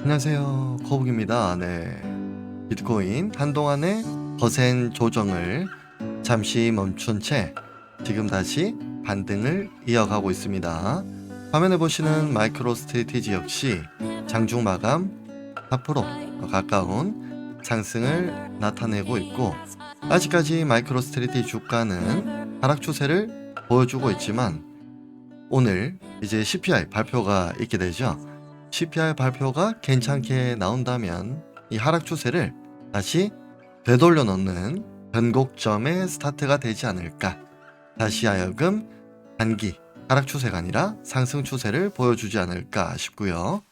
안녕하세요. 거북입니다. 네. 비트코인 한동안의 거센 조정을 잠시 멈춘 채 지금 다시 반등을 이어가고 있습니다. 화면에 보시는 마이크로 스트레티지 역시 장중 마감 4% 가까운 상승을 나타내고 있고 아직까지 마이크로 스트레티지 주가는 하락 추세를 보여주고 있지만 오늘 이제 CPI 발표가 있게 되죠. CPI 발표가 괜찮게 나온다면 이 하락 추세를 다시 되돌려 놓는 변곡점의 스타트가 되지 않을까. 다시 하여금 단기 하락 추세가 아니라 상승 추세를 보여주지 않을까 싶고요.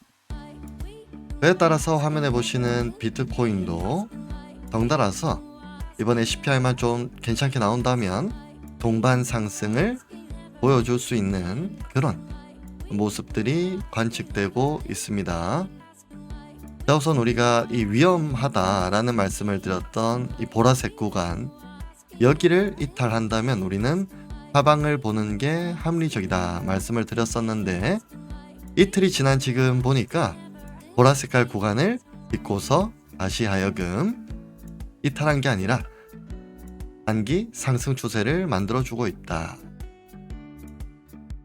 그에 따라서 화면에 보시는 비트코인도 덩달아서 이번에 CPI만 좀 괜찮게 나온다면 동반 상승을 보여줄 수 있는 그런 모습들이 관측되고 있습니다. 자, 우선 우리가 이 위험하다라는 말씀을 드렸던 이 보라색 구간 여기를 이탈한다면 우리는 하방을 보는 게 합리적이다 말씀을 드렸었는데 이틀이 지난 지금 보니까 보라색깔 구간을 딛고서 다시 하여금 이탈한 게 아니라 단기 상승 추세를 만들어주고 있다.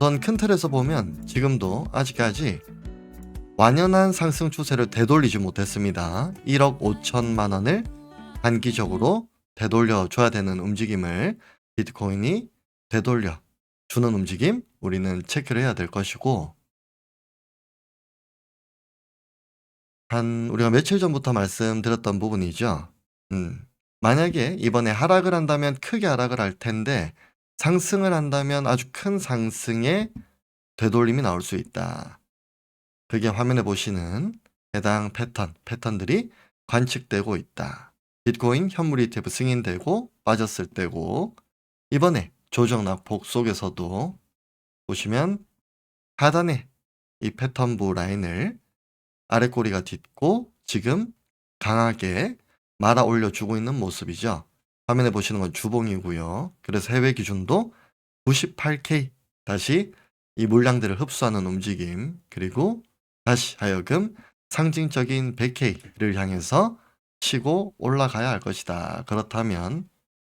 우선 큰 틀에서 보면 지금도 아직까지 완연한 상승 추세를 되돌리지 못했습니다. 1억 5천만 원을 단기적으로 되돌려 줘야 되는 움직임을 비트코인이 되돌려 주는 움직임 우리는 체크를 해야 될 것이고 한 우리가 며칠 전부터 말씀드렸던 부분이죠. 음, 만약에 이번에 하락을 한다면 크게 하락을 할 텐데 상승을 한다면 아주 큰 상승의 되돌림이 나올 수 있다. 그게 화면에 보시는 해당 패턴, 패턴들이 관측되고 있다. 비트코인 현물 ETF 승인되고 빠졌을 때고 이번에 조정 낙폭 속에서도 보시면 하단에 이 패턴부 라인을 아래 꼬리가 딛고 지금 강하게 말아 올려주고 있는 모습이죠. 화면에 보시는 건 주봉이고요. 그래서 해외 기준도 98K 다시 이 물량들을 흡수하는 움직임 그리고 다시 하여금 상징적인 100K를 향해서 치고 올라가야 할 것이다. 그렇다면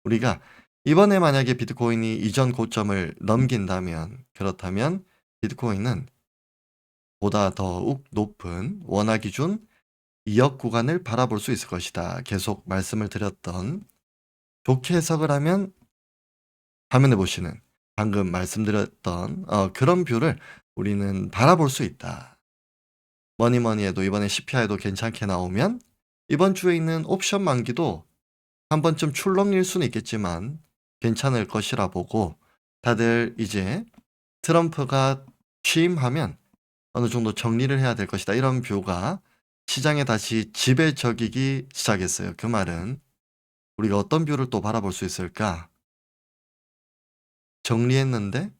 우리가 이번에 만약에 비트코인이 이전 고점을 넘긴다면 그렇다면 비트코인은 보다 더욱 높은 원화 기준 2억 구간을 바라볼 수 있을 것이다. 계속 말씀을 드렸던 좋게 해석을 하면 화면에 보시는 방금 말씀드렸던 어, 그런 뷰를 우리는 바라볼 수 있다. 뭐니 뭐니 해도 이번에 CPI도 괜찮게 나오면 이번 주에 있는 옵션 만기도 한 번쯤 출렁일 수는 있겠지만 괜찮을 것이라 보고 다들 이제 트럼프가 취임하면 어느 정도 정리를 해야 될 것이다. 이런 뷰가 시장에 다시 지배적이기 시작했어요. 그 말은 우리가 어떤 뷰를 또 바라볼 수 있을까? 정리했는데?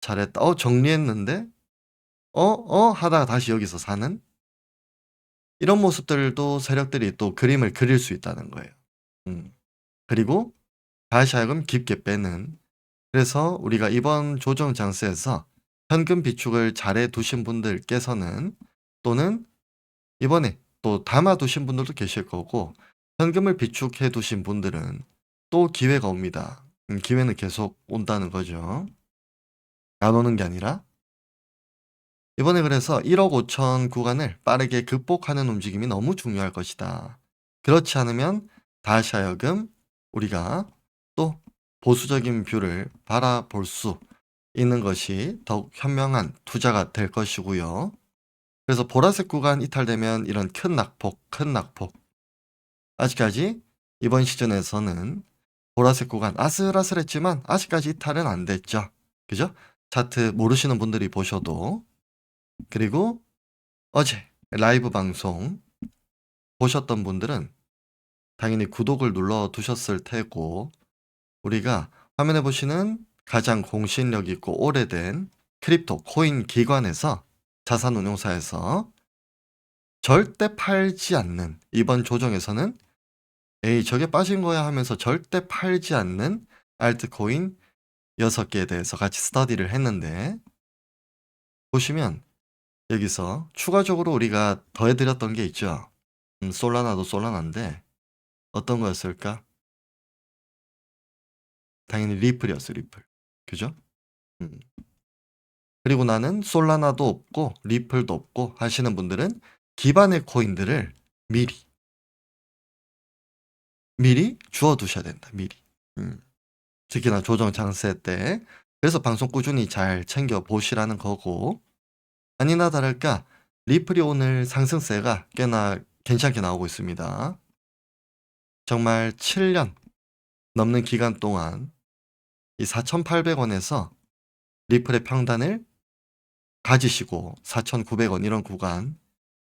잘했다. 어, 정리했는데? 어, 어? 하다가 다시 여기서 사는? 이런 모습들도 세력들이 또 그림을 그릴 수 있다는 거예요. 음. 그리고 다시 하여금 깊게 빼는. 그래서 우리가 이번 조정 장세에서 현금 비축을 잘해 두신 분들께서는 또는 이번에 또 담아 두신 분들도 계실 거고 현금을 비축해 두신 분들은 또 기회가 옵니다. 음, 기회는 계속 온다는 거죠. 안 오는 게 아니라 이번에 그래서 1억 5천 구간을 빠르게 극복하는 움직임이 너무 중요할 것이다. 그렇지 않으면 다시 하여금 우리가 또 보수적인 뷰를 바라볼 수 있는 것이 더욱 현명한 투자가 될 것이고요. 그래서 보라색 구간 이탈되면 이런 큰 낙폭, 큰 낙폭. 아직까지 이번 시즌에서는 보라색 구간 아슬아슬했지만 아직까지 이탈은 안 됐죠. 그죠? 차트 모르시는 분들이 보셔도 그리고 어제 라이브 방송 보셨던 분들은 당연히 구독을 눌러 두셨을 테고 우리가 화면에 보시는 가장 공신력 있고 오래된 크립토 코인 기관에서 자산운용사에서 절대 팔지 않는 이번 조정에서는 에이 저게 빠진 거야 하면서 절대 팔지 않는 알트코인 6개에 대해서 같이 스터디를 했는데 보시면 여기서 추가적으로 우리가 더해 드렸던 게 있죠. 음 솔라나도 솔라나인데 어떤 거였을까? 당연히 리플이었어요, 리플. 그죠? 음. 그리고 나는 솔라나도 없고 리플도 없고 하시는 분들은 기반의 코인들을 미리 미리 주워 두셔야 된다. 미리. 음. 특히나 조정 장세 때. 그래서 방송 꾸준히 잘 챙겨 보시라는 거고. 아니나 다를까 리플이 오늘 상승세가 꽤나 괜찮게 나오고 있습니다. 정말 7년 넘는 기간 동안 이 4,800원에서 리플의 평단을 가지시고 4,900원 이런 구간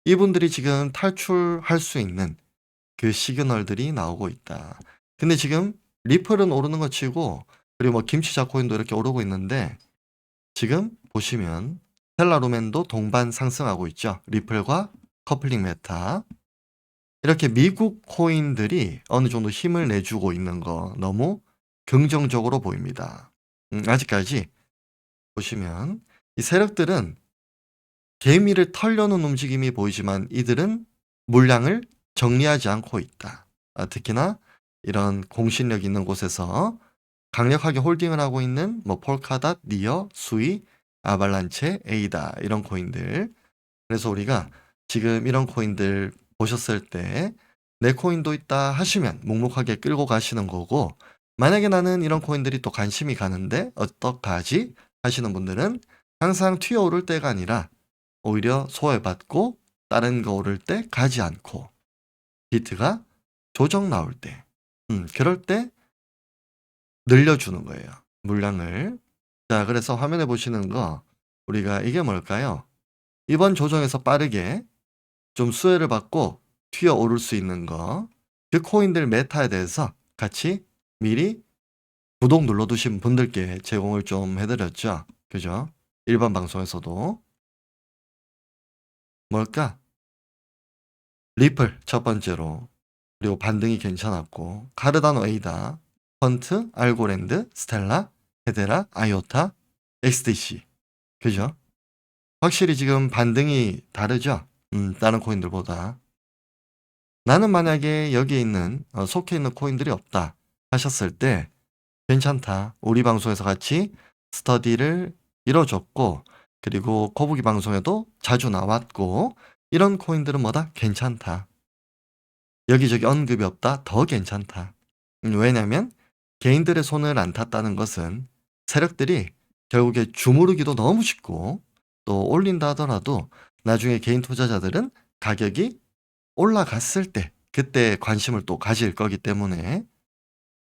이분들이 지금 탈출할 수 있는 그 시그널들이 나오고 있다. 근데 지금 리플은 오르는 거 치고 그리고 뭐 김치 자 코인도 이렇게 오르고 있는데 지금 보시면 텔라루멘도 동반 상승하고 있죠. 리플과 커플링 메타. 이렇게 미국 코인들이 어느 정도 힘을 내주고 있는 거 너무 긍정적으로 보입니다. 음, 아직까지 보시면 이 세력들은 개미를 털려는 움직임이 보이지만 이들은 물량을 정리하지 않고 있다. 아, 특히나 이런 공신력 있는 곳에서 강력하게 홀딩을 하고 있는 뭐 폴카닷, 니어, 수이, 아발란체, 에이다 이런 코인들. 그래서 우리가 지금 이런 코인들 보셨을 때 내 코인도 있다 하시면 묵묵하게 끌고 가시는 거고 만약에 나는 이런 코인들이 또 관심이 가는데 어떡하지 하시는 분들은 항상 튀어 오를 때가 아니라 오히려 소외받고 다른 거 오를 때 가지 않고 비트가 조정 나올 때 음, 그럴 때 늘려주는 거예요. 물량을. 자, 그래서 화면에 보시는 거 우리가 이게 뭘까요? 이번 조정에서 빠르게 좀 수혜를 받고 튀어 오를 수 있는 거. 그 코인들 메타에 대해서 같이 미리 구독 눌러두신 분들께 제공을 좀 해드렸죠. 그죠? 일반 방송에서도. 뭘까? 리플 첫 번째로 그리고 반등이 괜찮았고 카르다노 에이다 펀트 알고랜드 스텔라 헤데라 아이오타 XDC 그죠? 확실히 지금 반등이 다르죠? 음, 다른 코인들보다 나는 만약에 여기에 있는 어, 속해 있는 코인들이 없다 하셨을 때 괜찮다 우리 방송에서 같이 스터디를 이뤄줬고 그리고 거북이 방송에도 자주 나왔고 이런 코인들은 뭐다? 괜찮다. 여기저기 언급이 없다? 더 괜찮다. 음, 왜냐면 개인들의 손을 안 탔다는 것은 세력들이 결국에 주무르기도 너무 쉽고 또 올린다 하더라도 나중에 개인 투자자들은 가격이 올라갔을 때 그때 관심을 또 가질 거기 때문에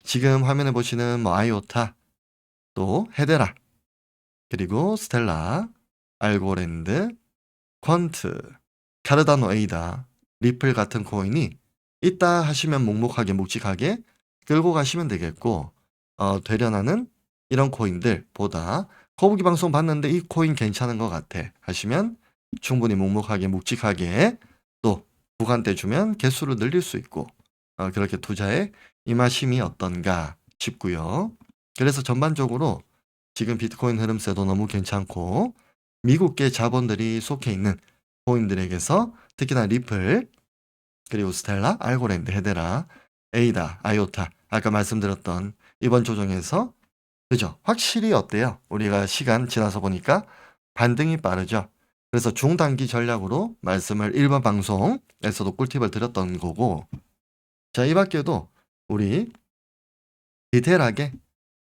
지금 화면에 보시는 뭐 아이오타 또 헤데라 그리고 스텔라 알고랜드 퀀트 카르다노 에이다, 리플 같은 코인이 있다 하시면 묵묵하게 묵직하게 끌고 가시면 되겠고 어, 되려나는 이런 코인들보다 거북이 방송 봤는데 이 코인 괜찮은 것 같아 하시면 충분히 묵묵하게 묵직하게 또 구간대 주면 개수를 늘릴 수 있고 어, 그렇게 투자에 임하심이 어떤가 싶고요. 그래서 전반적으로 지금 비트코인 흐름세도 너무 괜찮고 미국계 자본들이 속해 있는 코인들에게서 특히나 리플 그리고 스텔라, 알고랜드, 헤데라, 에이다, 아이오타 아까 말씀드렸던 이번 조정에서 그죠? 확실히 어때요? 우리가 시간 지나서 보니까 반등이 빠르죠. 그래서 중단기 전략으로 말씀을 일반 방송에서도 꿀팁을 드렸던 거고 자, 이 밖에도 우리 디테일하게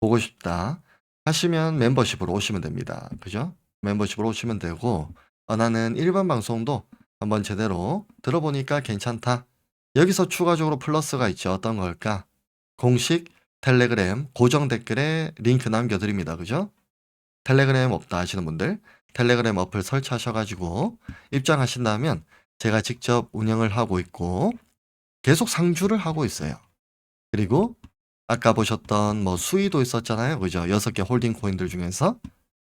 보고 싶다 하시면 멤버십으로 오시면 됩니다. 그죠? 멤버십으로 오시면 되고 어, 나는 일반 방송도 한번 제대로 들어보니까 괜찮다. 여기서 추가적으로 플러스가 있죠. 어떤 걸까? 공식 텔레그램 고정 댓글에 링크 남겨드립니다. 그죠? 텔레그램 없다 하시는 분들 텔레그램 어플 설치하셔가지고 입장하신다면 제가 직접 운영을 하고 있고 계속 상주를 하고 있어요. 그리고 아까 보셨던 뭐 수위도 있었잖아요. 그죠? 여섯 개 홀딩 코인들 중에서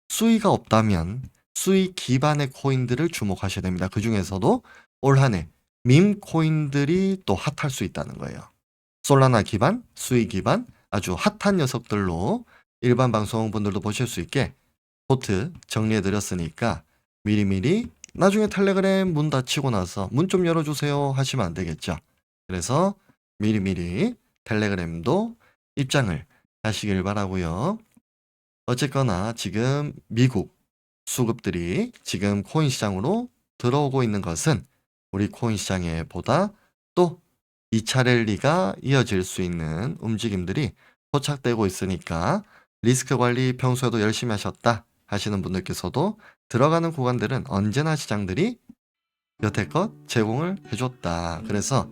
수위가 없다면 수익 기반의 코인들을 주목하셔야 됩니다. 그 중에서도 올 한 해 밈 코인들이 또 핫할 수 있다는 거예요. 솔라나 기반, 수익 기반 아주 핫한 녀석들로 일반 방송분들도 보실 수 있게 포트 정리해 드렸으니까 미리미리 나중에 텔레그램 문 닫히고 나서 문 좀 열어주세요 하시면 안 되겠죠. 그래서 미리미리 텔레그램도 입장을 하시길 바라고요. 어쨌거나 지금 미국 수급들이 지금 코인 시장으로 들어오고 있는 것은 우리 코인 시장에 보다 또 2차 랠리가 이어질 수 있는 움직임들이 포착되고 있으니까 리스크 관리 평소에도 열심히 하셨다 하시는 분들께서도 들어가는 구간들은 언제나 시장들이 여태껏 제공을 해줬다. 그래서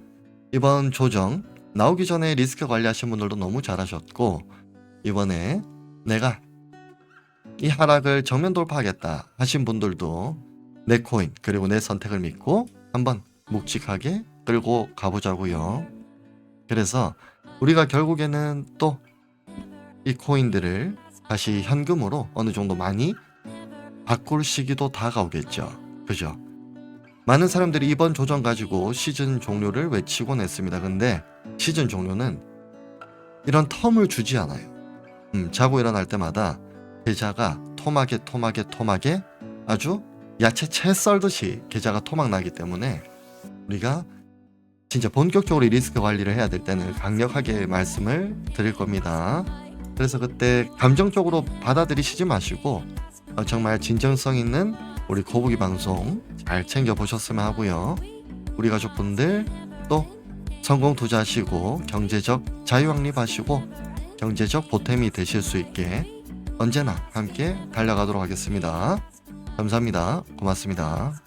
이번 조정 나오기 전에 리스크 관리하신 분들도 너무 잘하셨고 이번에 내가 이 하락을 정면 돌파하겠다 하신 분들도 내 코인 그리고 내 선택을 믿고 한번 묵직하게 끌고 가보자고요. 그래서 우리가 결국에는 또 이 코인들을 다시 현금으로 어느 정도 많이 바꿀 시기도 다가오겠죠. 그죠? 많은 사람들이 이번 조정 가지고 시즌 종료를 외치곤 했습니다. 근데 시즌 종료는 이런 텀을 주지 않아요. 음, 자고 일어날 때마다 계좌가 토막에 토막에 토막에 아주 야채 채 썰듯이 계좌가 토막 나기 때문에 우리가 진짜 본격적으로 이 리스크 관리를 해야 될 때는 강력하게 말씀을 드릴 겁니다. 그래서 그때 감정적으로 받아들이시지 마시고 어, 정말 진정성 있는 우리 거북이 방송 잘 챙겨 보셨으면 하고요. 우리 가족분들 또 성공 투자하시고 경제적 자유 확립하시고 경제적 보탬이 되실 수 있게 언제나 함께 달려가도록 하겠습니다. 감사합니다. 고맙습니다.